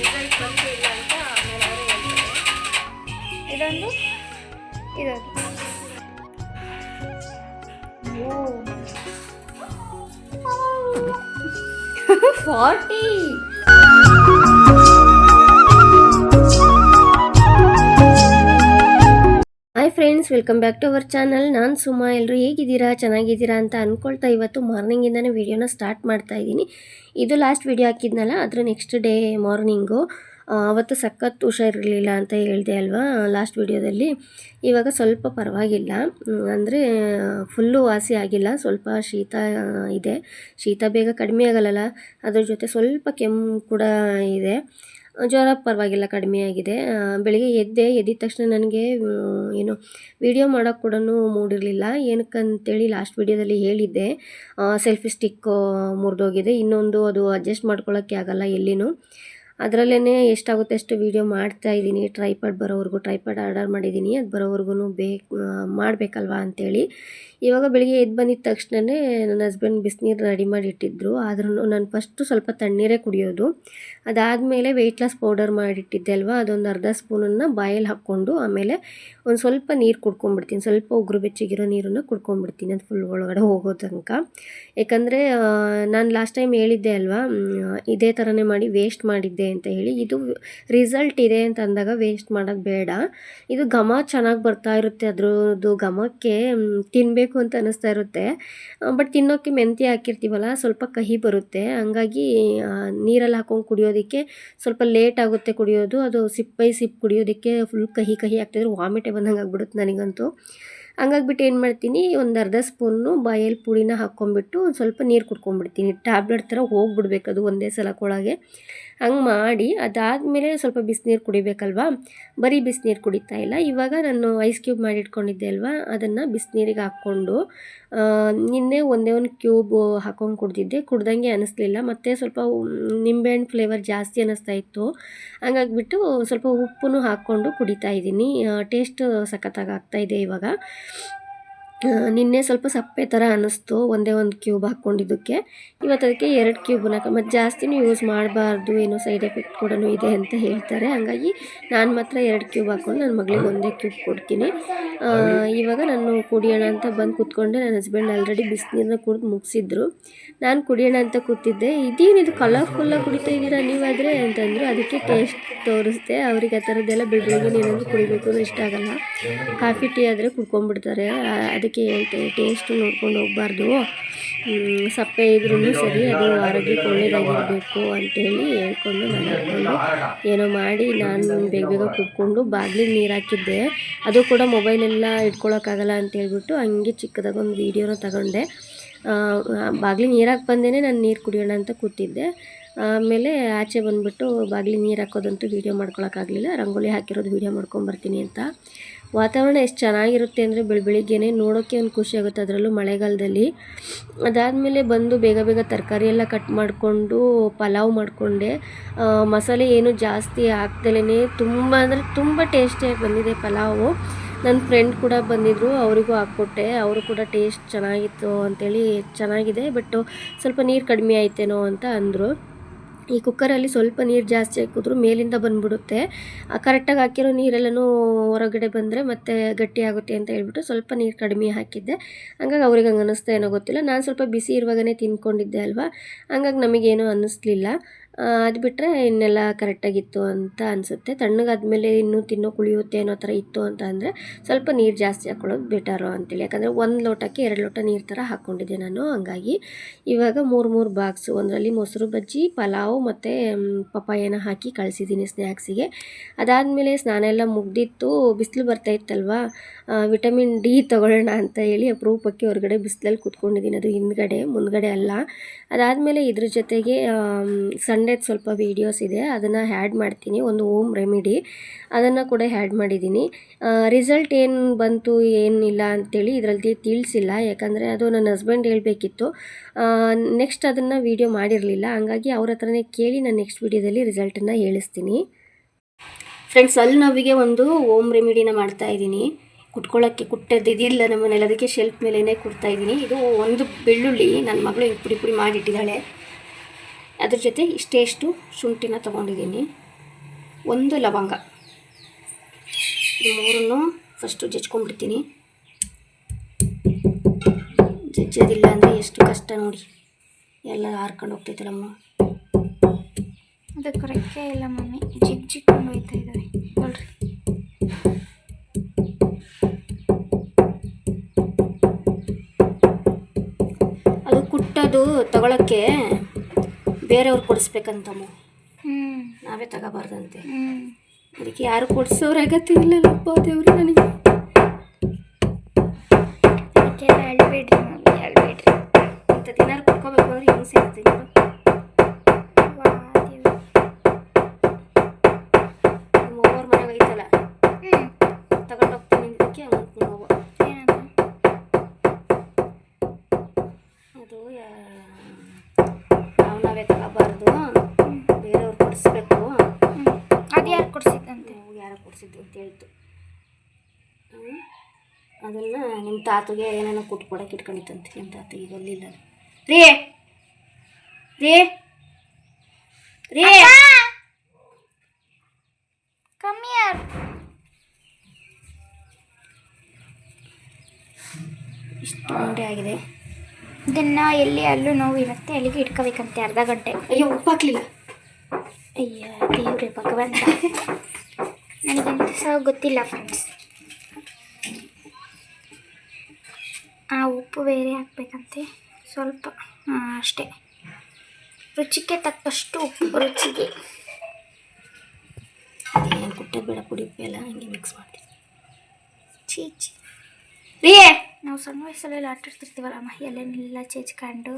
Result ಬಂತು ಇಲ್ಲ ಅಂತ ಆಮೇಲೆ ಅವರೇ ಹೇಳ್ತಾರೆ ಇದೊಂದು ಇದೊಂದು forty friends, welcome back to our channel. ನಾನು ಸುಮಾ. ಎಲ್ಲರೂ ಹೇಗಿದ್ದೀರಾ? ಚೆನ್ನಾಗಿದ್ದೀರಾ ಅಂತ ಅಂದ್ಕೊಳ್ತಾ ಇವತ್ತು ಮಾರ್ನಿಂಗಿಂದನೇ ವಿಡಿಯೋನ ಸ್ಟಾರ್ಟ್ ಮಾಡ್ತಾ ಇದ್ದೀನಿ. ಇದು ಲಾಸ್ಟ್ ವೀಡಿಯೋ ಹಾಕಿದ್ನಲ್ಲ ಅದರ ನೆಕ್ಸ್ಟ್ ಡೇ ಮಾರ್ನಿಂಗು. ಅವತ್ತು ಸಖತ್ ಹುಷಾರಿರಲಿಲ್ಲ ಅಂತ ಹೇಳಿದೆ ಅಲ್ವಾ ಲಾಸ್ಟ್ ವೀಡಿಯೋದಲ್ಲಿ. ಇವಾಗ ಸ್ವಲ್ಪ ಪರವಾಗಿಲ್ಲ. ಅಂದರೆ ಫುಲ್ಲು ವಾಸಿ ಆಗಿಲ್ಲ. ಸ್ವಲ್ಪ ಶೀತ ಇದೆ. ಶೀತ ಬೇಗ ಕಡಿಮೆ ಆಗಲ್ಲಲ್ಲ. ಅದ್ರ ಜೊತೆ ಸ್ವಲ್ಪ ಕೆಮ್ಮು ಕೂಡ ಇದೆ. ಜ್ವರ ಪರವಾಗಿಲ್ಲ, ಕಡಿಮೆ ಆಗಿದೆ. ಬೆಳಿಗ್ಗೆ ಎದ್ದೆ, ಎದ್ದಿದ ತಕ್ಷಣ ನನಗೆ ಏನು ವಿಡಿಯೋ ಮಾಡೋಕ್ಕೆ ಕೂಡ ಮೂಡಿರಲಿಲ್ಲ. ಏನಕ್ಕಂತೇಳಿ ಲಾಸ್ಟ್ ವಿಡಿಯೋದಲ್ಲಿ ಹೇಳಿದ್ದೆ. ಸೆಲ್ಫಿ ಸ್ಟಿಕ್ಕು ಮುರಿದೋಗಿದೆ. ಇನ್ನೊಂದು ಅದು ಅಡ್ಜಸ್ಟ್ ಮಾಡ್ಕೊಳ್ಳೋಕ್ಕೆ ಆಗಲ್ಲ ಎಲ್ಲಿನೂ. ಅದರಲ್ಲೇ ಎಷ್ಟಾಗುತ್ತೆ ಅಷ್ಟು ವೀಡಿಯೋ ಮಾಡ್ತಾ ಇದ್ದೀನಿ. ಟ್ರೈಪಾಡ್ ಬರೋವರೆಗೂ ಟ್ರೈಪಾಡ್ ಆರ್ಡರ್ ಮಾಡಿದ್ದೀನಿ. ಅದು ಬರೋವರೆಗೂ ಬೇಕು ಮಾಡಬೇಕಲ್ವಾ ಅಂತೇಳಿ. ಇವಾಗ ಬೆಳಿಗ್ಗೆ ಎದ್ದು ಬಂದಿದ್ದ ತಕ್ಷಣವೇ ನನ್ನ ಹಸ್ಬೆಂಡ್ ಬಿಸಿನೀರು ರೆಡಿ ಮಾಡಿ ಇಟ್ಟಿದ್ರು ಆದ್ರೂ ನಾನು ಫಸ್ಟು ಸ್ವಲ್ಪ ತಣ್ಣೀರೇ ಕುಡಿಯೋದು. ಅದಾದಮೇಲೆ ವೆಯ್ಟ್ ಲಾಸ್ ಪೌಡರ್ ಮಾಡಿಟ್ಟಿದ್ದೆ ಅಲ್ವಾ? ಅದೊಂದು ಅರ್ಧ ಸ್ಪೂನನ್ನು ಬಾಯಲ್ಲಿ ಹಾಕ್ಕೊಂಡು ಆಮೇಲೆ ಒಂದು ಸ್ವಲ್ಪ ನೀರು ಕುಡ್ಕೊಂಡ್ಬಿಡ್ತೀನಿ. ಸ್ವಲ್ಪ ಉಗುರು ಬೆಚ್ಚಗಿರೋ ನೀರನ್ನು ಕುಡ್ಕೊಂಡ್ಬಿಡ್ತೀನಿ. ಅದು ಫುಲ್ ಒಳಗಡೆ ಹೋಗೋ ತನಕ. ಯಾಕಂದರೆ ನಾನು ಲಾಸ್ಟ್ ಟೈಮ್ ಹೇಳಿದ್ದೆ ಅಲ್ವಾ? ಇದೇ ಥರನೇ ಮಾಡಿ ವೇಸ್ಟ್ ಮಾಡಿದ್ದೆ ಅಂತ ಹೇಳಿ, ಇದು ರಿಸಲ್ಟ್ ಇದೆ ಅಂತ ಅಂದಾಗ ವೇಸ್ಟ್ ಮಾಡೋದು ಬೇಡ. ಇದು ಘಮ ಚೆನ್ನಾಗಿ ಬರ್ತಾ ಇರುತ್ತೆ, ಅದ್ರದ್ದು ಘಮಕ್ಕೆ ತಿನ್ನಬೇಕು ಅಂತ ಅನ್ನಿಸ್ತಾ ಇರುತ್ತೆ. ಬಟ್ ತಿನ್ನೋಕ್ಕೆ ಮೆಂತ್ಯ ಹಾಕಿರ್ತೀವಲ್ಲ, ಸ್ವಲ್ಪ ಕಹಿ ಬರುತ್ತೆ. ಹಂಗಾಗಿ ನೀರಲ್ಲಿ ಹಾಕೊಂಡು ಕುಡಿಯೋದಕ್ಕೆ ಸ್ವಲ್ಪ ಲೇಟ್ ಆಗುತ್ತೆ ಕುಡಿಯೋದು. ಅದು ಸಿಪ್ ಬೈ ಸಿಪ್ ಕುಡಿಯೋದಕ್ಕೆ ಫುಲ್ ಕಹಿ ಕಹಿ ಆಗ್ತಿದ್ರೆ ವಾಮಿಟೇ ಬಂದಂಗೆ ಆಗ್ಬಿಡುತ್ತೆ ನನಗಂತೂ. ಹಂಗಾಗ್ಬಿಟ್ಟು ಏನು ಮಾಡ್ತೀನಿ, ಒಂದು ಅರ್ಧ ಸ್ಪೂನು ಬಾಯಲ್ಲಿ ಪುಡಿನ ಹಾಕ್ಕೊಂಬಿಟ್ಟು ಸ್ವಲ್ಪ ನೀರು ಕುಡ್ಕೊಂಡ್ಬಿಡ್ತೀನಿ. ಟ್ಯಾಬ್ಲೆಟ್ ಥರ ಹೋಗ್ಬಿಡ್ಬೇಕು ಅದು ಒಂದೇ ಸಲಕ್ಕೊಳಗೆ ಹಂಗೆ ಮಾಡಿ ಅದಾದಮೇಲೆ ಸ್ವಲ್ಪ ಬಿಸಿನೀರು ಕುಡಿಬೇಕಲ್ವಾ? ಬರೀ ಬಿಸಿನೀರು ಕುಡಿತಾ ಇಲ್ಲ. ಇವಾಗ ನಾನು ಐಸ್ ಕ್ಯೂಬ್ ಮಾಡಿಟ್ಕೊಂಡಿದ್ದೆ ಅಲ್ವಾ? ಅದನ್ನು ಬಿಸಿನೀರಿಗೆ ಹಾಕ್ಕೊಂಡು ನಿನ್ನೆ ಒಂದೇ ಒಂದು ಕ್ಯೂಬ್ ಹಾಕೊಂಡು ಕುಡ್ದಿದ್ದೆ. ಕುಡ್ದಂಗೆ ಅನಿಸ್ಲಿಲ್ಲ. ಮತ್ತು ಸ್ವಲ್ಪ ನಿಂಬೆಹಣ್ಣು ಫ್ಲೇವರ್ ಜಾಸ್ತಿ ಅನ್ನಿಸ್ತಾ ಇತ್ತು. ಹಂಗಾಗ್ಬಿಟ್ಟು ಸ್ವಲ್ಪ ಉಪ್ಪು ಹಾಕ್ಕೊಂಡು ಕುಡಿತಾ ಇದ್ದೀನಿ. ಟೇಸ್ಟ್ ಸಖತ್ತಾಗಿ ಆಗ್ತಾಯಿದೆ ಇವಾಗ. ನಿನ್ನೆ ಸ್ವಲ್ಪ ಸಪ್ಪೆ ಥರ ಅನ್ನಿಸ್ತು. ಒಂದೇ ಒಂದು ಕ್ಯೂಬ್ ಹಾಕ್ಕೊಂಡಿದ್ದಕ್ಕೆ. ಇವತ್ತು ಅದಕ್ಕೆ ಎರಡು ಕ್ಯೂಬನ್ನ ಮತ್ತು ಜಾಸ್ತಿನೂ ಯೂಸ್ ಮಾಡಬಾರ್ದು. ಏನೋ ಸೈಡ್ ಎಫೆಕ್ಟ್ ಕೂಡ ಇದೆ ಅಂತ ಹೇಳ್ತಾರೆ. ಹಾಗಾಗಿ ನಾನು ಮಾತ್ರ ಎರಡು ಕ್ಯೂಬ್ ಹಾಕ್ಕೊಂಡು ನನ್ನ ಮಗಳಿಗೆ ಒಂದೇ ಕ್ಯೂಬ್ ಕೊಡ್ತೀನಿ. ಇವಾಗ ನಾನು ಕುಡಿಯೋಣ ಅಂತ ಬಂದು ಕೂತ್ಕೊಂಡೆ. ನನ್ನ ಹಸ್ಬೆಂಡ್ ಆಲ್ರೆಡಿ ಬಿಸಿನೀರನ್ನ ಕುಡಿದು ಮುಗಿಸಿದ್ರು. ನಾನು ಕುಡಿಯೋಣ ಅಂತ ಕೂತಿದ್ದೆ. ಇದೇನಿದು ಕಲರ್ಫುಲ್ಲಾಗಿ ಕುಡಿತಾ ಇದ್ದೀರಾ ನೀವಾದರೆ ಅಂತಂದರು. ಅದಕ್ಕೆ ಟೇಸ್ಟ್ ತೋರಿಸ್ದೆ. ಅವ್ರಿಗೆ ಆ ಥರದ್ದೆಲ್ಲ ಬೆಳಗ್ಗೆ ಏನಾದರೂ ಕುಡಿಬೇಕು ಅಂದ್ರೆ ಇಷ್ಟ ಆಗಲ್ಲ. ಕಾಫಿ ಟೀ ಆದರೆ ಕುಡ್ಕೊಂಡ್ಬಿಡ್ತಾರೆ. ಆ, ಅದಕ್ಕೆ ಹೇಳ್ತೇವೆ ಟೇಸ್ಟ್ ನೋಡ್ಕೊಂಡು ಹೋಗ್ಬಾರ್ದು. ಸಪ್ಪೆ ಇದ್ರೂ ಸರಿ, ಅದು ಆರೋಗ್ಯಕ್ಕೆ ಒಳ್ಳೆಯದಾಗಿರಬೇಕು ಅಂತೇಳಿ ಹೇಳ್ಕೊಂಡು ನಾನು ಏನೋ ಮಾಡಿ ನಾನು ಬೇಗ ಬೇಗ ಕುತ್ಕೊಂಡು ಬಾಗಿಲಿಗೆ ನೀರು ಹಾಕಿದ್ದೆ. ಅದು ಕೂಡ ಮೊಬೈಲೆಲ್ಲ ಇಟ್ಕೊಳ್ಳೋಕ್ಕಾಗಲ್ಲ ಅಂತ ಹೇಳ್ಬಿಟ್ಟು ಹಂಗೆ ಚಿಕ್ಕದಾಗ ಒಂದು ವೀಡಿಯೋನ ತಗೊಂಡೆ. ಬಾಗಿಲಿಗೆ ನೀರು ಹಾಕಿ ಬಂದೇ ನಾನು ನೀರು ಕುಡಿಯೋಣ ಅಂತ ಕೂತಿದ್ದೆ. ಆಮೇಲೆ ಆಚೆ ಬಂದುಬಿಟ್ಟು ಬಾಗಿಲಿಗೆ ನೀರು ಹಾಕೋದಂತೂ ವೀಡಿಯೋ ಮಾಡ್ಕೊಳಕ್ಕಾಗಲಿಲ್ಲ. ರಂಗೋಲಿ ಹಾಕಿರೋದು ವೀಡಿಯೋ ಮಾಡ್ಕೊಂಬರ್ತೀನಿ ಅಂತ. ವಾತಾವರಣ ಎಷ್ಟು ಚೆನ್ನಾಗಿರುತ್ತೆ ಅಂದರೆ ಬೆಳ, ಬೆಳಿಗ್ಗೆನೆ ನೋಡೋಕ್ಕೆ ಒಂದು ಖುಷಿ ಆಗುತ್ತೆ ಅದರಲ್ಲೂ ಮಳೆಗಾಲದಲ್ಲಿ. ಅದಾದಮೇಲೆ ಬಂದು ಬೇಗ ಬೇಗ ತರಕಾರಿ ಎಲ್ಲ ಕಟ್ ಮಾಡಿಕೊಂಡು ಪಲಾವ್ ಮಾಡಿಕೊಂಡೆ. ಮಸಾಲೆ ಏನು ಜಾಸ್ತಿ ಹಾಕ್ದಲೇ ತುಂಬ ಅಂದರೆ ತುಂಬ ಟೇಸ್ಟಿಯಾಗಿ ಬಂದಿದೆ ಪಲಾವು. ನನ್ನ ಫ್ರೆಂಡ್ ಕೂಡ ಬಂದಿದ್ದರು ಅವರಿಗೂ ಹಾಕ್ಕೊಟ್ಟೆ. ಅವರು ಕೂಡ ಟೇಸ್ಟ್ ಚೆನ್ನಾಗಿತ್ತು ಅಂಥೇಳಿ ಚೆನ್ನಾಗಿದೆ ಬಟ್ ಸ್ವಲ್ಪ ನೀರು ಕಡಿಮೆ ಆಯ್ತೇನೋ ಅಂತ ಅಂದರು. ಈ ಕುಕ್ಕರಲ್ಲಿ ಸ್ವಲ್ಪ ನೀರು ಜಾಸ್ತಿ ಹಾಕಿದ್ರು ಮೇಲಿಂದ ಬಂದ್ಬಿಡುತ್ತೆ. ಕರೆಕ್ಟಾಗಿ ಹಾಕಿರೋ ನೀರೆಲ್ಲನೂ ಹೊರಗಡೆ ಬಂದರೆ ಮತ್ತೆ ಗಟ್ಟಿ ಆಗುತ್ತೆ ಅಂತ ಹೇಳ್ಬಿಟ್ಟು ಸ್ವಲ್ಪ ನೀರು ಕಡಿಮೆ ಹಾಕಿದ್ದೆ. ಹಂಗಾಗಿ ಅವ್ರಿಗೆ ಹಂಗೆ ಅನ್ನಿಸ್ತಾ ಏನೋ ಗೊತ್ತಿಲ್ಲ. ನಾನು ಸ್ವಲ್ಪ ಬಿಸಿ ಇರುವಾಗನೇ ತಿನ್ಕೊಂಡಿದ್ದೆ ಅಲ್ವಾ? ಹಂಗಾಗಿ ನಮಗೇನೂ ಅನ್ನಿಸ್ಲಿಲ್ಲ. ಅದು ಬಿಟ್ಟರೆ ಇನ್ನೆಲ್ಲ ಕರೆಕ್ಟಾಗಿತ್ತು ಅಂತ ಅನಿಸುತ್ತೆ. ತಣ್ಣಗಾದ್ಮೇಲೆ ಇನ್ನೂ ತಿನ್ನೋ, ಕುಳಿಯುತ್ತೆ ಅನ್ನೋ ಥರ ಇತ್ತು ಅಂತ ಅಂದರೆ ಸ್ವಲ್ಪ ನೀರು ಜಾಸ್ತಿ ಹಾಕ್ಕೊಳ್ಳೋದು ಬೆಟರು ಅಂತೇಳಿ. ಯಾಕಂದರೆ ಒಂದು ಲೋಟಕ್ಕೆ ಎರಡು ಲೋಟ ನೀರು ಥರ ಹಾಕ್ಕೊಂಡಿದ್ದೆ ನಾನು, ಹಂಗಾಗಿ ಇವಾಗ ಮೂರು ಮೂರು ಬಾಕ್ಸು ಒಂದರಲ್ಲಿ ಮೊಸರು ಬಜ್ಜಿ, ಪಲಾವು ಮತ್ತು ಪಪ್ಪಾಯನ ಹಾಕಿ ಕಳಿಸಿದ್ದೀನಿ ಸ್ನ್ಯಾಕ್ಸಿಗೆ ಅದಾದಮೇಲೆ ಸ್ನಾನ ಎಲ್ಲ ಮುಗ್ದಿತ್ತು. ಬಿಸಿಲು ಬರ್ತಾ ಇತ್ತಲ್ವಾ? ವಿಟಮಿನ್ ಡಿ ತೊಗೊಳ್ಳೋಣ ಅಂತ ಹೇಳಿ ಅಪರೂಪಕ್ಕೆ ಹೊರಗಡೆ ಬಿಸಿಲಲ್ಲಿ ಕೂತ್ಕೊಂಡಿದ್ದೀನಿ. ಅದು ಹಿಂದ್ಗಡೆ, ಮುಂದ್ಗಡೆ ಅಲ್ಲ. ಅದಾದಮೇಲೆ ಇದ್ರ ಜೊತೆಗೆ ಸಂಡೇದು ಸ್ವಲ್ಪ ವೀಡಿಯೋಸ್ ಇದೆ, ಅದನ್ನು ಹ್ಯಾಡ್ ಮಾಡ್ತೀನಿ, ಒಂದು ಓಮ್ ರೆಮಿಡಿ ಅದನ್ನು ಕೂಡ ಹ್ಯಾಡ್ ಮಾಡಿದ್ದೀನಿ. ರಿಸಲ್ಟ್ ಏನು ಬಂತು ಏನಿಲ್ಲ ಅಂತೇಳಿ ಇದರಲ್ಲಿ ತಿಳಿಸಿಲ್ಲ, ಯಾಕಂದರೆ ಅದು ನನ್ನ ಹಸ್ಬೆಂಡ್ ಹೇಳಬೇಕಿತ್ತು. ನೆಕ್ಸ್ಟ್ ಅದನ್ನು ವೀಡಿಯೋ ಮಾಡಿರಲಿಲ್ಲ, ಹಾಗಾಗಿ ಅವ್ರ ಹತ್ರನೇ ಕೇಳಿ ನಾನು ನೆಕ್ಸ್ಟ್ ವೀಡಿಯೋದಲ್ಲಿ ರಿಸಲ್ಟನ್ನು ಹೇಳಿಸ್ತೀನಿ. ಫ್ರೆಂಡ್ಸ್ ಅಲ್ಲಿ ನಾವಿಗೆ ಒಂದು ಓಮ್ ರೆಮಿಡಿನ ಮಾಡ್ತಾ ಇದ್ದೀನಿ. ಕುಟ್ಕೊಳ್ಳೋಕ್ಕೆ ಕುಟ್ಟದ್ದು ಇದಿಲ್ಲ ನಮ್ಮ ನೆಲದಕ್ಕೆ ಶೆಲ್ಫ್ ಮೇಲೇ ಕೊಡ್ತಾ ಇದ್ದೀನಿ. ಇದು ಒಂದು ಬೆಳ್ಳುಳ್ಳಿ ನನ್ನ ಮಗಳು ಹಿಂಗೆ ಪುಡಿ ಪುಡಿ ಮಾಡಿಟ್ಟಿದ್ದಾಳೆ ಅದ್ರ ಜೊತೆ ಇಷ್ಟೇ ಇಷ್ಟು ಶುಂಠಿನ ತೊಗೊಂಡಿದ್ದೀನಿ. ಒಂದು ಲವಂಗ. ಮೂರನ್ನು ಫಸ್ಟು ಜಜ್ಕೊಂಡ್ಬಿಡ್ತೀನಿ. ಜಜ್ಜೋದಿಲ್ಲ ಅಂದರೆ ಎಷ್ಟು ಕಷ್ಟ ನೋಡಿ. ಎಲ್ಲ ಹಾರ್ಕೊಂಡು ಹೋಗ್ತೈತಲ್ಲಮ್ಮ ಅದು ಕರೆಕ್ಟೇ ಇಲ್ಲ ಮಮ್ಮಿ ಜಿಗ್ ಹೋಯ್ತಾ ಇದ್ದಾವೆ ನೋಡ್ರಿ. ಅದು ಕುಟ್ಟೋದು ತಗೊಳಕ್ಕೆ ಬೇರೆಯವ್ರು ಕೊಡಿಸ್ಬೇಕಂತಮ್ಮ. ನಾವೇ ತಗೋಬಾರ್ದಂತೆ. ಅದಕ್ಕೆ ಯಾರು ಕೊಡಿಸೋರ ಅಗತ್ಯ ಇಲ್ಲಲ್ಲಪ್ಪ ದೇವ್ರು ನನಗೆ. ಅದಕ್ಕೆಲ್ಲ ಅಳ್ಬೇಡ್ರಿ ಮಮ್ಮಿ ಅಳ್ಬೇಡ್ರಿ ಇಂಥ ದಿನ ಕುಟ್ಕೋಬೇಕು ಅಂದ್ರೆ ಹೆಂಗೆ ಸಿಗುತ್ತೆ ಅದು ಯಾರು ಕೊಡ್ಸಿದ್ದಂತೆ? ಯಾರು ಕೊಡಿಸಿದ್ದು ಅಂತ ಹೇಳ್ತು. ಅದನ್ನ ನಿಮ್ಮ ತಾತಗೆ ಏನೇನೋ ಕುಟ್ಕೊಡಕ್ಕೆ ಇಟ್ಕೊಂಡಿತ್ತಂತೆ ನಿಮ್ಮ ತಾತಗೆ ಬರಲಿಲ್ಲ ರೀ ರೀ ರೀ. ಕಮ್ಮಿ ಯಾರು ಇಷ್ಟು ಆಗಿದೆ. ಇದನ್ನ ಎಲ್ಲಿ ಅಲ್ಲೂ ನೋವು ಇರುತ್ತೆ ಅಲ್ಲಿಗೆ ಇಟ್ಕೋಬೇಕಂತೆ ಅರ್ಧ ಗಂಟೆ. ಅಯ್ಯೋ ಉಪ್ಪು ಹಾಕ್ಲಿಲ್ಲ. ಅಯ್ಯ, ದೇವ್ರಿ ಭಗವಂತ. ನನಗಂತೂ ಸಹ ಗೊತ್ತಿಲ್ಲ ಫ್ರೆಂಡ್ಸ್ ಆ ಉಪ್ಪು ಬೇರೆ ಹಾಕ್ಬೇಕಂತೆ, ಸ್ವಲ್ಪ ಅಷ್ಟೇ. ರುಚಿಗೆ ತಕ್ಕಷ್ಟು ಉಪ್ಪು, ರುಚಿಗೆ. ಏನು ಕುಟ್ಟೋದು ಬೇಡ, ಪುಡಿ ಎಲ್ಲ ಹಂಗೆ ಮಿಕ್ಸ್ ಮಾಡ್ತೀವಿ ಛೀ ರೀ ನಾವು ಸಣ್ಣ ವಯಸ್ಸಲ್ಲೆಲ್ಲ ಆಟಾಡ್ತಿರ್ತೀವಲ್ಲ ಆಡ್ತಿರ್ತೀವಲ್ಲಮ್ಮ ಎಲೆನೆಲ್ಲ ಚೆಚ್ಕೊಂಡು.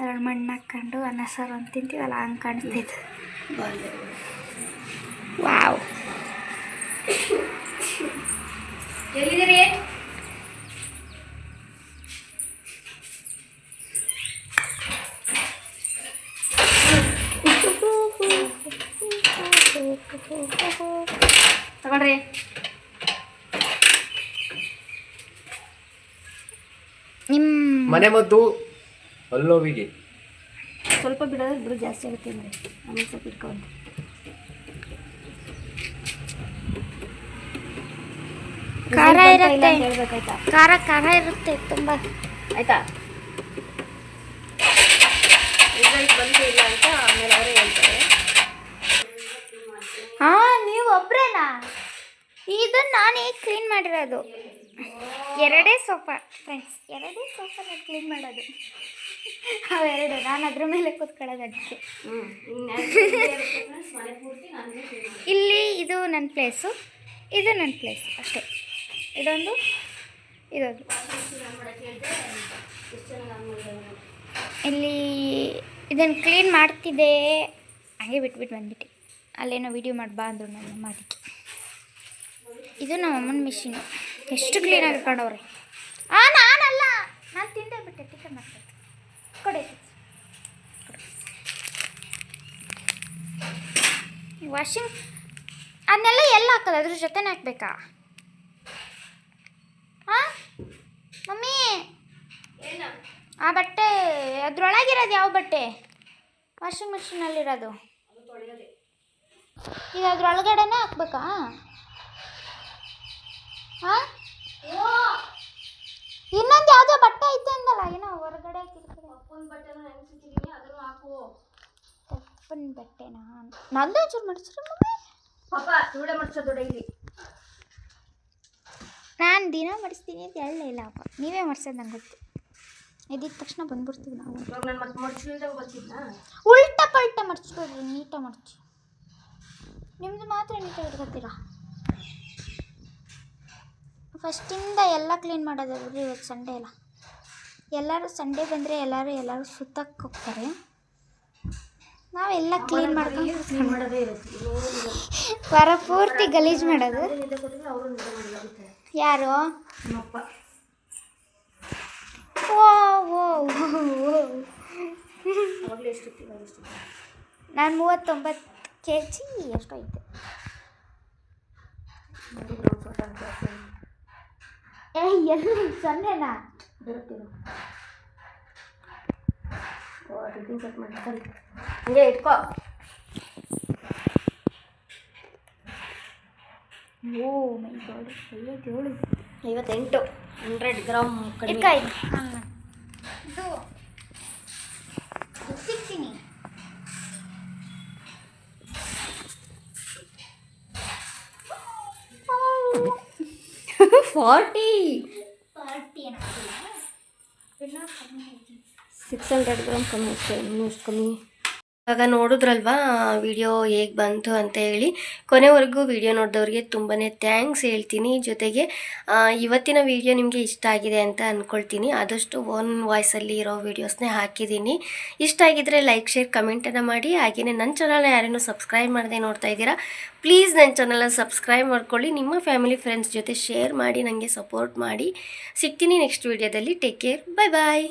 ಅದ್ರಲ್ಲಿ ಮಣ್ಣು ಹಾಕ್ಕೊಂಡು ಅನ್ನ, ಸಾರು ಅಂತ ತಿಂತೀವಲ್ಲ ಹಂಗೆ ಕಾಣಿಸ್ತೈತೆ. ವಾವ್. ಎಲ್ಲಿದ್ದೀರಿ? ತಗೊಳ್ರಿ ನಿಮ್ಮ ಮನೆ ಮದ್ದು ಹಲ್ಲೋವಿಗೆ ಸ್ವಲ್ಪ ಬಿಡೋದು ಬಿಡು ಜಾಸ್ತಿ ಆಗುತ್ತೆ ಅಂದರೆ ಆಮೇಲೆ ಸ್ವಲ್ಪ ಇಟ್ಕೊಂಡು ಖಾರ ಇರುತ್ತೆ. ಹೇಳ್ಬೇಕಾಯ್ತಾ? ಖಾರ ಖಾರ ಇರುತ್ತೆ ತುಂಬ. ಆಯ್ತಾ? ರಿಸಲ್ಟ್ ಬಂದು ಇಲ್ಲ ಅಂತ ಆಮೇಲೆ ಅವರೇ ಹೇಳ್ತಾರೆ. ಹಾ ನೀವು ಒಬ್ರೇನಾ ಇದನ್ನ ನಾನೇ ಕ್ಲೀನ್ ಮಾಡಿರೋದು. ಎರಡೇ ಸೋಫಾ ಫ್ರೆಂಡ್ಸ್ ಎರಡೇ ಸೋಫಾ ನಾನು ಕ್ಲೀನ್ ಮಾಡೋದು. ಅವೆರಡು ನಾನು ಅದ್ರ ಮೇಲೆ ಕೂತ್ಕೊಳ್ಳೋದು ಅದಕ್ಕೆ. ಇಲ್ಲಿ ಇದು ನನ್ನ ಪ್ಲೇಸು ಇದು ನನ್ನ ಪ್ಲೇಸ್ ಅಷ್ಟೇ. ಇದೊಂದು ಇದೊಂದು. ಇಲ್ಲಿ ಇದನ್ನು ಕ್ಲೀನ್ ಮಾಡ್ತಿದ್ದೆ. ಹಾಗೆ ಬಿಟ್ಬಿಟ್ಟು ಬಂದ್ಬಿಟ್ಟು. ಅಲ್ಲೇನೋ ವಿಡಿಯೋ ಮಾಡಿ ಬಾ ಅಂದರು ನನ್ನ ಅಮ್ಮ ಅದಕ್ಕೆ ಇದು ನಮ್ಮ ಅಮ್ಮನ ಮಿಷಿನು ಎಷ್ಟು ಕ್ಲೀನಾಗಿ ಕಂಡವ್ರೆ ಆ ನಾನಲ್ಲ. ನಾನು ತಿಂದೇ ಕೊಡಿ. ವಾಷಿಂಗ್ ಅದನ್ನೆಲ್ಲ ಎಲ್ಲ ಹಾಕಲ್ಲ? ಅದ್ರ ಜೊತೆನೇ ಹಾಕ್ಬೇಕಾ? ಹಾಂ ಮಮ್ಮಿ. ಆ ಬಟ್ಟೆ ಅದ್ರೊಳಗಿರೋದು ಯಾವ ಬಟ್ಟೆ? ವಾಷಿಂಗ್ ಮಿಷಿನಲ್ಲಿರೋದು ಈಗ ಅದ್ರೊಳಗಡೆನೇ ಹಾಕ್ಬೇಕಾ? ಹಾಂ ಇನ್ನೊಂದು ಯಾವುದೋ ಬಟ್ಟೆ ಐತೆ ಅಂದಲ್ಲ ಏನೋ ಹೊರಗಡೆ ಹಾಕಿರ್ತಾರೆ ಪಪ್ಪನ ಬಟ್ಟೆನಾ ನಂದು ಒಂಚೂರು ಮಾಡಿಸ್ರಿ ಮಮ್ಮಿ. ಪಾಪ ಇವಳೆ ಮಾಡಿಸೋದು ಡೈಲಿ ನಾನು ದಿನ ಮಾಡಿಸ್ತೀನಿ ಅಂತ ಹೇಳಲೇ ಇಲ್ಲ ಅಪ್ಪ ನೀವೇ ಮಾಡಿಸೋದು ನಂಗೆ ಗೊತ್ತು. ಇದ್ದಿದ ತಕ್ಷಣ ಬಂದ್ಬಿಡ್ತೀವಿ ನಾವು. ಉಲ್ಟ ಪಲ್ಟ ಮಡ್ಚ್ಕೊಡ್ರಿ ನೀಟ ಮಡ್ಚಿ ನಿಮ್ಮದು ಮಾತ್ರ ನೀಟಾಗಿ ಇಟ್ಕೊತೀರಾ ಫಸ್ಟಿಂದ ಎಲ್ಲ ಕ್ಲೀನ್ ಮಾಡೋದು ಇವತ್ತು ಸಂಡೇ ಅಲ್ಲ. ಎಲ್ಲರೂ ಸಂಡೇ ಬಂದರೆ ಎಲ್ಲರೂ ಎಲ್ಲರೂ ಸುತ್ತಕ್ಕೆ ಹೋಗ್ತಾರೆ. ನಾವೆಲ್ಲ ಕ್ಲೀನ್ ಮಾಡ್ಕೊಂಡು ವಾರ ಪೂರ್ತಿ ಗಲೀಜು ಮಾಡೋದು. ಯಾರು? ಓ ಓ ನಾನು ಮೂವತ್ತೊಂಬತ್ತು ಕೆ ಜಿ ಎಷ್ಟು ಐತೆ ಏ ಎಲ್ಲಿ? ಸೊನ್ನೆನಾ? ಬರುತ್ತೆ ಕಟಿಂಗ್ ಕಟ್ ಮಾಡ್ಕೊಂಡು ಹಂಗೆ ಇಟ್ಕೋ ಓ ಮೈ ಗಾಡ್ ಐವತ್ತೇಳು ಐವತ್ತೆಂಟು ಹಂಡ್ರೆಡ್ ಗ್ರಾಮ್ ಕಡಿಮೆ ಇಟ್ಕಾಯ್ತು ಇದು ಸಿಗ್ತೀನಿ ಫಾರ್ಟಿ ಸಿಕ್ಸ್ ಹಂಡ್ರೆಡ್ ಗ್ರಾಮ್ ಕಮ್ಮಿ ಅಷ್ಟೇ ಇನ್ನೂ ಕಮ್ಮಿ ಇವಾಗ ನೋಡಿದ್ರಲ್ವಾ ವಿಡಿಯೋ ಹೇಗೆ ಬಂತು ಅಂತ ಹೇಳಿ. ಕೊನೆವರೆಗೂ ವಿಡಿಯೋ ನೋಡಿದವ್ರಿಗೆ ತುಂಬಾ ಥ್ಯಾಂಕ್ಸ್ ಹೇಳ್ತೀನಿ. ಜೊತೆಗೆ ಇವತ್ತಿನ ವಿಡಿಯೋ ನಿಮಗೆ ಇಷ್ಟ ಆಗಿದೆ ಅಂತ ಅಂದ್ಕೊಳ್ತೀನಿ ಆದಷ್ಟು ಓನ್ ವಾಯ್ಸಲ್ಲಿ ಇರೋ ವೀಡಿಯೋಸ್ನೇ ಹಾಕಿದ್ದೀನಿ. ಇಷ್ಟ ಆಗಿದ್ದರೆ ಲೈಕ್ ಶೇರ್ ಕಮೆಂಟನ್ನು ಮಾಡಿ. ಹಾಗೆಯೇ ನನ್ನ ಚಾನಲ್ನ ಯಾರೇನೂ ಸಬ್ಸ್ಕ್ರೈಬ್ ಮಾಡದೆ ನೋಡ್ತಾ ಇದ್ದೀರಾ ಪ್ಲೀಸ್ ನನ್ನ ಚಾನಲ್ನ ಸಬ್ಸ್ಕ್ರೈಬ್ ಮಾಡ್ಕೊಳ್ಳಿ. ನಿಮ್ಮ ಫ್ಯಾಮಿಲಿ ಫ್ರೆಂಡ್ಸ್ ಜೊತೆ ಶೇರ್ ಮಾಡಿ ನನಗೆ ಸಪೋರ್ಟ್ ಮಾಡಿ. ಸಿಗ್ತೀನಿ ನೆಕ್ಸ್ಟ್ ವಿಡಿಯೋದಲ್ಲಿ ಟೇಕ್ ಕೇರ್ ಬಾಯ್ ಬಾಯ್